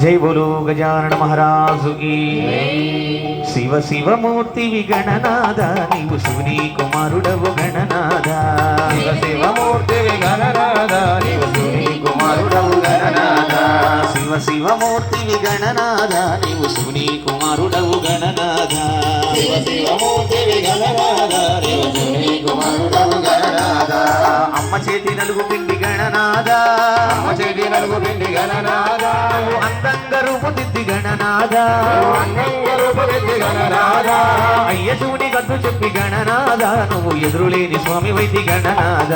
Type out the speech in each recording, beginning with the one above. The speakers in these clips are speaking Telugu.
జై బోలో గజానన మహారాజు శివ శివమూర్తివి గణనాద నీవు శివుని కుమారుడవు గణనాద శివ శివమూర్తి గణనాథ నీవు శివుని కుమారుడవు గణనాథ. శివ శివమూర్తివి గణనాద నీవు శివుని కుమారుడవు గణనాద శివ శివమూర్తి గణనాథ నీవు శివుని కుమారుడవు గణనాథ. అమ్మ చేతి నలుగు పిండి గణనాద చేతి నలుగు పిండి అందంగా రూపుదిద్ది గణనాద అయ్య శివుని గద్దు చెప్పి గణనాద నువ్వు ఎదురులేని స్వామి వైద్య గణనాద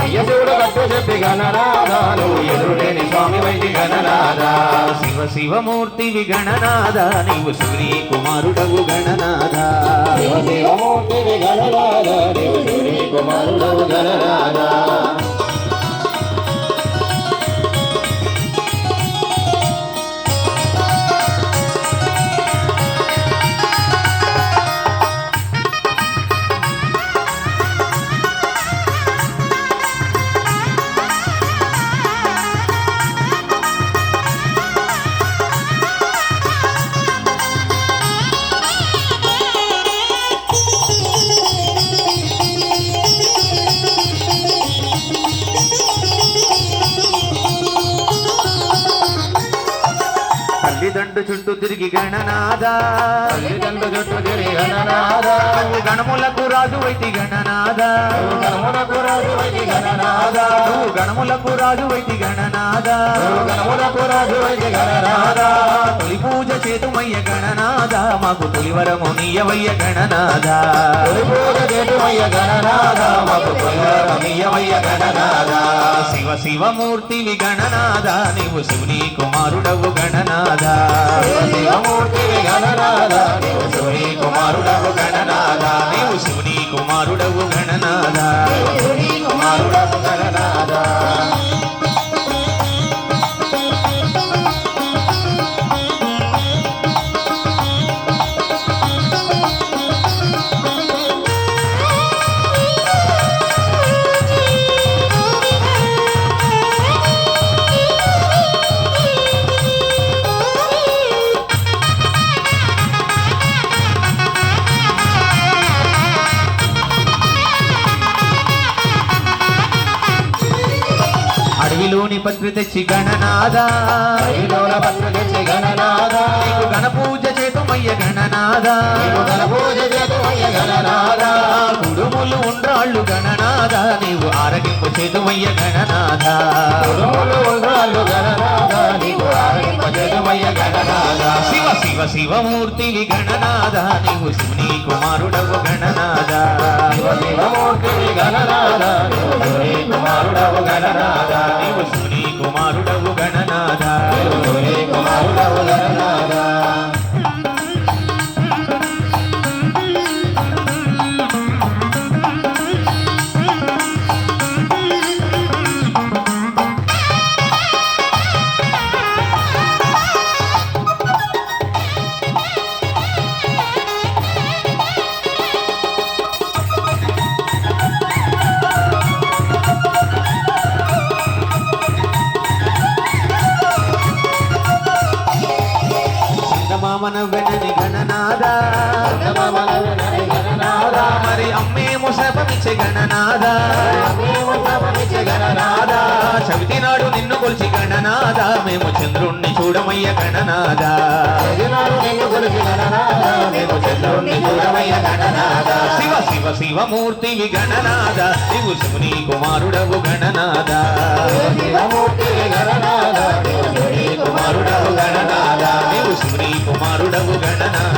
అయ్య శివుడు కట్టు చెప్పి గణనాథ. నువ్వు ఎదురులేని స్వామి వైద్య గణనాథ. శివ శివమూర్తివి గణనాద నీవు శివుని కుమారుడవు గణనాద శివ శివమూర్తి గణనాథ నీవు శివుని కుమారుడవు గణనాథ. తల్లిదండ్రు చుట్టూ తిరిగి గణనాద చుట్టూ తిరిగి గణములకు రాజు వైతి గణనాద గణములకు రాజు గణములకు వైతి గణనాద గణములకు రాజు వైద్య గణనాథ. తొలి పూజ చేతుమయ్య గణనాద మాకు తొలివరము నీయవయ్య గణనాద తొలి పూజ చేతుమయ్య మాకు గణనాథ. శివ శివమూర్తివి గణనాద నీవు శివుని కుమారుడవు. అడవిలోని పత్రి తెచ్చి గణనాద హరిలోన పత్రు తెచ్చి గణనాథ. నీకు గణ పూజ చేతుమయ్య గణనాద నీవు గణ పూజ చేతుమయ్య గణనాథ. ఆరగింపు చేతుమయ్య గణనాథ. నీకు ఆరంభ గణనాథ శివ శివ శివమూర్తివి గణనాథ. నీవు శివుని కుమారుడవు గణనాథ. శివ శివమూర్తి గణనాథ నీవు శివుని కుమారుడవు గణనాథ నీవు శివుని కుమారుడవు గణనాథ శివుని కుమారుడవు గణనాథ. చందమామన వెనని గణనాదా మరి అమ్మేమో శపమిచ్చే గణనాదా గణనాదా చవితి నాడు నిన్ను కొలిచి గణనాదా మేము చంద్రుణ్ణి చూడమయ్య గణనాదా మేము చంద్రుణ్ణి చూడమయ్య గణనాదా శివ శివ శివమూర్తివి గణనాదా శివు శివుని కుమారుడవు గణనాదా శివమూర్తి గణనాథ. కుమారుడవు గణనాద